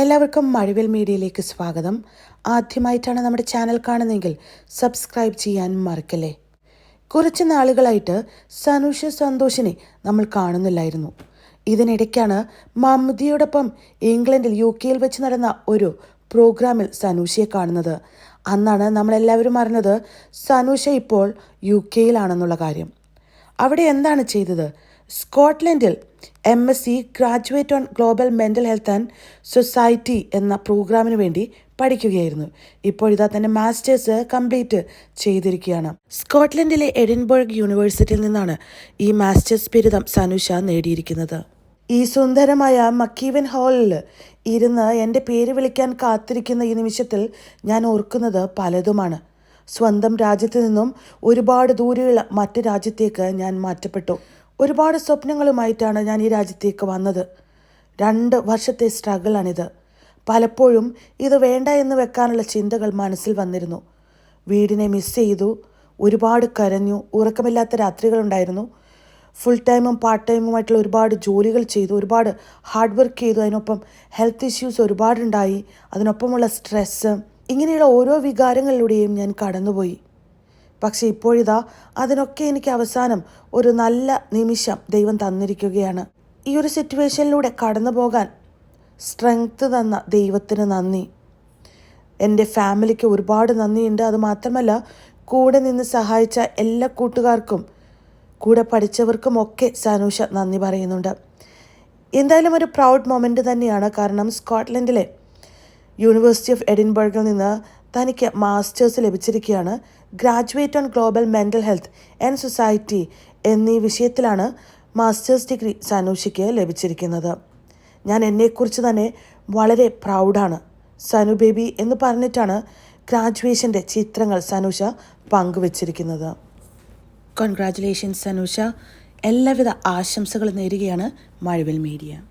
എല്ലാവർക്കും മഴവിൽ മീഡിയയിലേക്ക് സ്വാഗതം. ആദ്യമായിട്ടാണ് നമ്മുടെ ചാനൽ കാണുന്നതെങ്കിൽ സബ്സ്ക്രൈബ് ചെയ്യാൻ മറക്കല്ലേ? കുറച്ച് നാളുകളായിട്ട് സനുഷ സന്തോഷിനെ നമ്മൾ കാണുന്നില്ലായിരുന്നു. ഇതിനിടയ്ക്കാണ് മമ്മൂദിയോടൊപ്പം ഇംഗ്ലണ്ടിൽ യു കെയിൽ വെച്ച് നടന്ന ഒരു പ്രോഗ്രാമിൽ സനൂഷയെ കാണുന്നത്. അന്നാണ് നമ്മളെല്ലാവരും അറിഞ്ഞത് സനൂഷ ഇപ്പോൾ യു കെയിലാണെന്നുള്ള കാര്യം. അവിടെ എന്താണ് ചെയ്തത്? സ്കോട്ട്ലൻഡിൽ M S C graduate on global mental health and society എന്ന പ്രോഗ്രാമിന് വേണ്ടി പഠിക്കുകയായിരുന്നു. ഇപ്പോൾ ഇതാ തന്നെ മാസ്റ്റേഴ്സ് കംപ്ലീറ്റ് ചെയ്തിരിക്കുകയാണ്. സ്കോട്ട്ലൻഡിലെ എഡിൻബർഗ് യൂണിവേഴ്സിറ്റിയിൽ നിന്നാണ് ഈ മാസ്റ്റേഴ്സ് ബിരുദം സനുഷ നേടിയിരിക്കുന്നത്. ഈ സുന്ദരമായ മക്കീവൻ ഹാളിൽ ഇരുന്ന് എന്റെ പേര് വിളിക്കാൻ കാത്തിരിക്കുന്ന ഈ നിമിഷത്തിൽ ഞാൻ ഓർക്കുന്നത് പലതുമാണ്. സ്വന്തം രാജ്യത്ത് നിന്നും ഒരുപാട് ദൂരെയുള്ള മറ്റ് രാജ്യത്തേക്ക് ഞാൻ മാറ്റപ്പെട്ടു. ഒരുപാട് സ്വപ്നങ്ങളുമായിട്ടാണ് ഞാൻ ഈ രാജ്യത്തേക്ക് വന്നത്. രണ്ട് വർഷത്തെ സ്ട്രഗിളാണിത്. പലപ്പോഴും ഇത് വേണ്ട എന്ന് വെക്കാനുള്ള ചിന്തകൾ മനസ്സിൽ വന്നിരുന്നു. വീടിനെ മിസ് ചെയ്തു ഒരുപാട് കരഞ്ഞു ഉറക്കമില്ലാത്ത രാത്രികളുണ്ടായിരുന്നു ഫുൾ ടൈമും പാർട്ട് ടൈമുമായിട്ടുള്ള ഒരുപാട് ജോലികൾ ചെയ്തു ഒരുപാട് ഹാർഡ് വർക്ക് ചെയ്തു അതിനൊപ്പം ഹെൽത്ത് ഇഷ്യൂസ് ഒരുപാടുണ്ടായി അതിനൊപ്പമുള്ള സ്ട്രെസ്സ് ഇങ്ങനെയുള്ള ഓരോ വികാരങ്ങളിലൂടെയും ഞാൻ കടന്നുപോയി. പക്ഷേ ഇപ്പോഴിതാ അതിനൊക്കെ എനിക്ക് അവസാനം ഒരു നല്ല നിമിഷം ദൈവം തന്നിരിക്കുകയാണ്. ഈ ഒരു സിറ്റുവേഷനിലൂടെ കടന്നു പോകാൻ സ്ട്രെങ്ത് തന്ന ദൈവത്തിന് നന്ദി. എന്റെ ഫാമിലിക്ക് ഒരുപാട് നന്ദിയുണ്ട്. അത് മാത്രമല്ല കൂടെ നിന്ന് സഹായിച്ച എല്ലാ കൂട്ടുകാർക്കും കൂടെ പഠിച്ചവർക്കും ഒക്കെ സനൂഷ നന്ദി പറയുന്നുണ്ട്. എന്തായാലും ഒരു പ്രൗഡ് മൊമെന്റ് തന്നെയാണ്. കാരണം സ്കോട്ട്ലൻഡിലെ യൂണിവേഴ്സിറ്റി ഓഫ് എഡിൻബർഗിൽ നിന്ന് തനിക്ക് masters ലഭിച്ചിരിക്കുകയാണ്. Graduate on global mental health and society എന്നീ വിഷയത്തിലാണ് മാസ്റ്റേഴ്സ് ഡിഗ്രി സനൂഷിക്ക് ലഭിച്ചിരിക്കുന്നത്. ഞാൻ എന്നെക്കുറിച്ച് തന്നെ വളരെ പ്രൗഡാണ് സനു ബേബി എന്ന് പറഞ്ഞിട്ടാണ് ഗ്രാജുവേഷന്റെ ചിത്രങ്ങൾ സനൂഷ പങ്കുവച്ചിരിക്കുന്നത്. കൺഗ്രാറ്റുലേഷൻസ് സനൂഷ. എല്ലാവിധ ആശംസകളും നേരുകയാണ് മഴവിൽ മീഡിയ